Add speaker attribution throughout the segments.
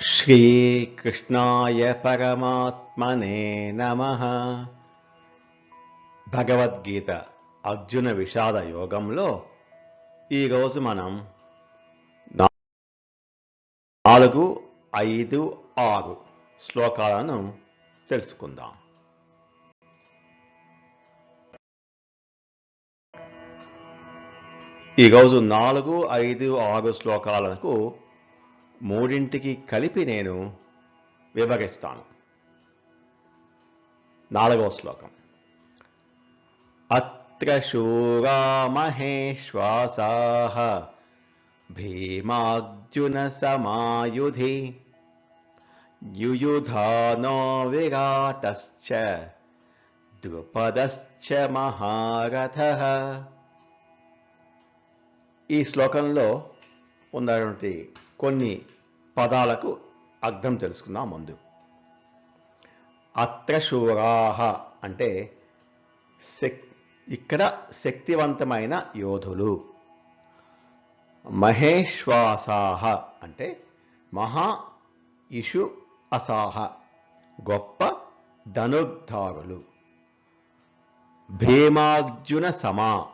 Speaker 1: శ్రీకృష్ణాయ పరమాత్మనే నమ. భగవద్గీత అర్జున విషాద యోగంలో ఈరోజు మనం నాలుగు ఐదు ఆరు శ్లోకాలను తెలుసుకుందాం. ఈరోజు నాలుగు ఐదు ఆరు శ్లోకాలకు మూడింటికి కలిపి నేను వివరిస్తాను నాలుగవ శ్లోకం. అత్ర శూరా మహేశ్వాసాహ భీమార్జున సమాయుధి యుయుధానో విరాటశ్చ ద్రుపదశ్చ మహారథ. ఈ శ్లోకంలో ఉన్నటువంటి కొన్ని పదాలకు అర్థం తెలుసుకుందాం ముందు. అత్రశూరాహ అంటే శక్ ఇక్కడ శక్తివంతమైన యోధులు. మహేశ్వాసాహ అంటే మహా ఇషు అసాహ గొప్ప ధనుర్ధారులు. భీమార్జున సమా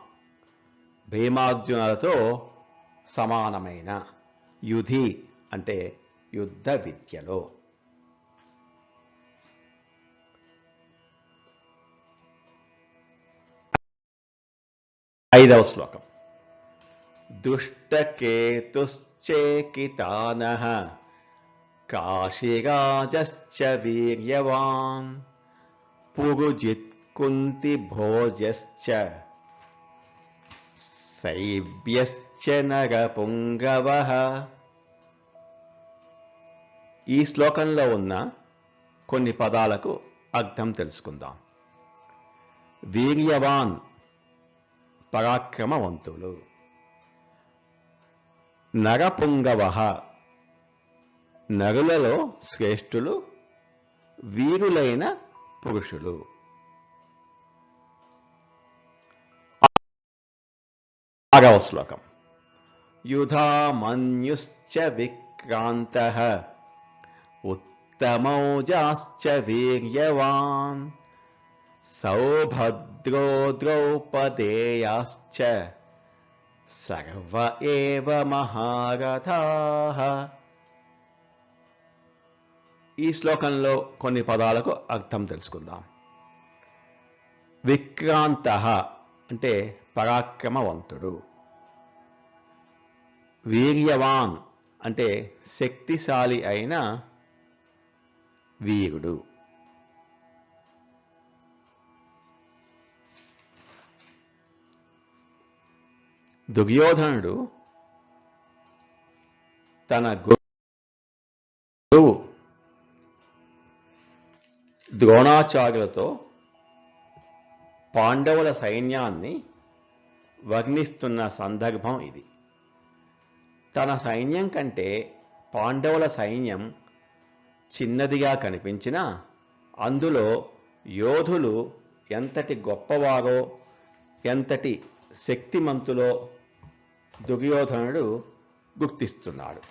Speaker 1: భీమార్జునులతో సమానమైన. యుధి అంటే యుద్ధ విద్యలో. ఐదవ శ్లోకం. దుష్టకేతుశ్చేకితాన. కాశీరాజశ్చ వీర్యవాన్. పురుజిత్ కుంతి భోజశ్చ శైవ్యశ్చ నరపుంగవ ఈ శ్లోకంలో ఉన్న కొన్ని పదాలకు అర్థం తెలుసుకుందాం. వీర్యవాన్ పరాక్రమవంతులు. నరపుంగవ నరులలో శ్రేష్ఠులు వీరులైన పురుషులు. ఆరవ శ్లోకం. యుధామన్యుశ్చ విక్రాంత ఉత్తమౌజాశ్చ వీర్యవాన్ సౌభద్రో ద్రౌపదేయాశ్చ సర్వ ఏవ మహారథాః ఈ శ్లోకంలో కొన్ని పదాలకు అర్థం తెలుసుకుందాం. విక్రాంత అంటే పరాక్రమవంతుడు. వీర్యవాన్ అంటే శక్తిశాలి అయిన వీరుడు. దుర్యోధనుడు తన గురువు ద్రోణాచార్యులతో పాండవుల సైన్యాన్ని వర్ణిస్తున్న సందర్భం ఇది. తన సైన్యం కంటే పాండవుల సైన్యం చిన్నదిగా కనిపించినా అందులో యోధులు ఎంతటి గొప్పవారో ఎంతటి శక్తిమంతులో దుర్యోధనుడు గుర్తిస్తున్నాడు.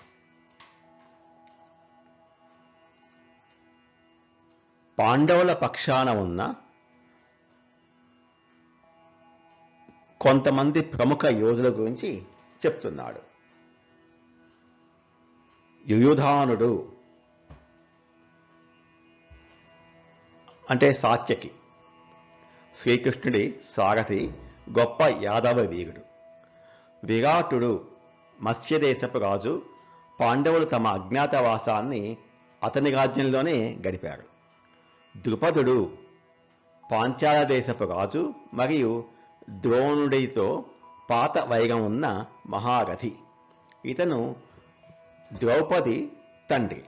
Speaker 1: పాండవుల పక్షాన ఉన్న కొంతమంది ప్రముఖ యోధుల గురించి చెప్తున్నాడు. యుయుధానుడు అంటే సాత్యకి. శ్రీకృష్ణుడి సారథి గొప్ప యాదవ వీరుడు. విరాటుడు మత్స్యదేశపు రాజు పాండవులు తమ అజ్ఞాతవాసాన్ని అతని రాజ్యంలోనే గడిపారు. ద్రుపదుడు పాంచాల దేశపు రాజు మరియు ద్రోణుడితో పాత వైరం ఉన్న మహారథి. ఇతను ద్రౌపది తండ్రి.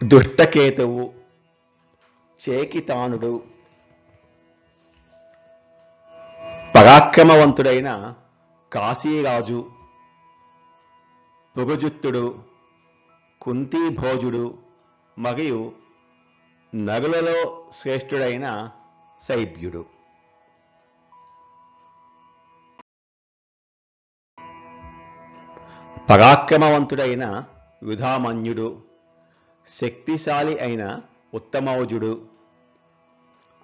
Speaker 1: దుష్టకేతువు చేకితానుడు పరాక్రమవంతుడైన కాశీరాజు పుగజుత్తుడు కుంతీభోజుడు మరియు నగులలో శ్రేష్ఠుడైన శైబ్యుడు పరాక్రమవంతుడైన యుధామన్యుడు శక్తిశాలి అయిన ఉత్తమౌజుడు.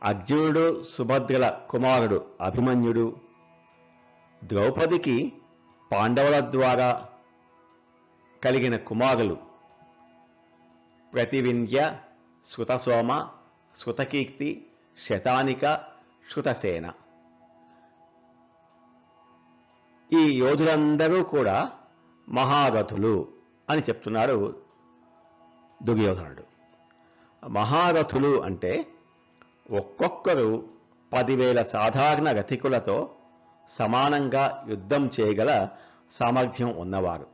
Speaker 1: అర్జునుడు సుభద్రల కుమారుడు అభిమన్యుడు. ద్రౌపదికి పాండవుల ద్వారా కలిగిన కుమారులు. ప్రతివింధ్య శృతసోమ శృతకీర్తి శతానిక శృతసేన. ఈ యోధులందరూ కూడా మహారథులు అని చెప్తున్నాడు దుర్యోధనుడు. మహారథులు అంటే ఒక్కొక్కరు పదివేల సాధారణ రథికులతో సమానంగా యుద్ధం చేయగల సామర్థ్యం ఉన్నవారు.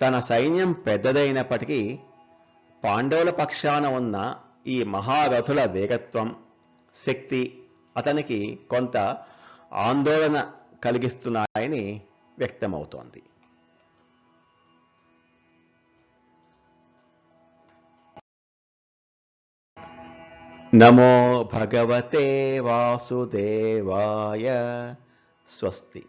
Speaker 1: తన సైన్యం పెద్దదైనప్పటికీ పాండవుల పక్షాన ఉన్న ఈ మహారథుల వేగత్వం శక్తి అతనికి కొంత ఆందోళన కలిగిస్తున్నాయని వ్యక్తమవుతోంది. నమో భగవతే వాసుదేవాయ స్వస్తి.